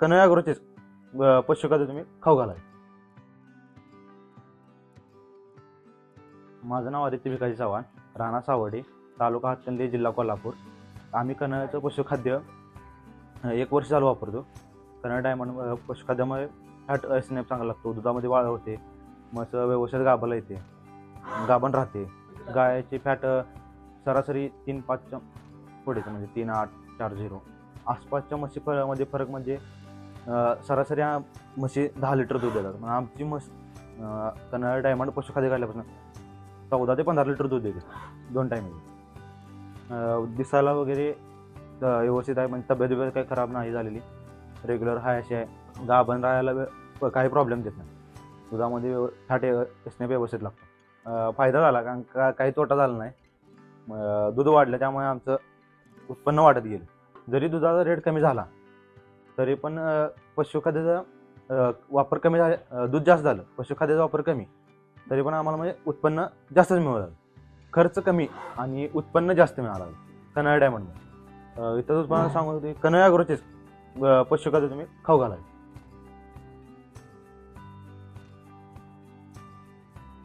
कन्हैया अग्रोचेच पशुखाद्य तुम्ही खाऊ घालाय माझं नाव आदित्य भिकाजी चव्हाण राणा सावडे तालुका हातकंदी जिल्हा कोल्हापूर. आम्ही कन्हयाचं पशुखाद्य एक वर्ष चालू वापरतो. कन्हया डायमंड पशुखाद्यामुळे फॅट स्नेप चांगला लागतो. दुधामध्ये वाळ होते मस व्यवस्थित गाभाला येते गाभण राहते. गायची फॅट सरासरी तीन पाचच्या पुढेच म्हणजे तीन आठ चार झिरो. आसपासच्या मच्छी फळामध्ये फरक म्हणजे सरासरी म्हशी दहा लिटर दूध देतात. मग आमची म्हस अं, डायमंड पशुखाद्य घातल्यापासून चौदा ते पंधरा लिटर दूध देते दोन टायमिंग दिसायला वगैरे व्यवस्थित आहे म्हणजे तब्येत वगैरे काही खराब नाही झालेली. रेग्युलर हाय अशी आहे. गाभण राहायला काही प्रॉब्लेम देत नाही. दुधामध्ये व्यव फॅट असणे व्यवस्थित लागतो. फायदा झाला कारण का काही तोटा झाला नाही. दूध वाढलं त्यामुळे आमचं उत्पन्न वाढत गेलं. जरी दुधाचा रेट कमी झाला तरी पण पशुखाद्याचा वापर कमी झाला दूध जास्त झालं. पशुखाद्याचा वापर कमी. तरी पण आम्हाला म्हणजे उत्पन्न जास्तच मिळालं खर्च कमी आणि उत्पन्न जास्त मिळालं कन्हया डायमंड इथं तुम्हाला सांगू होते कन्हया अग्रोचेच पशुखाद्य तुम्ही खाऊ घालावे.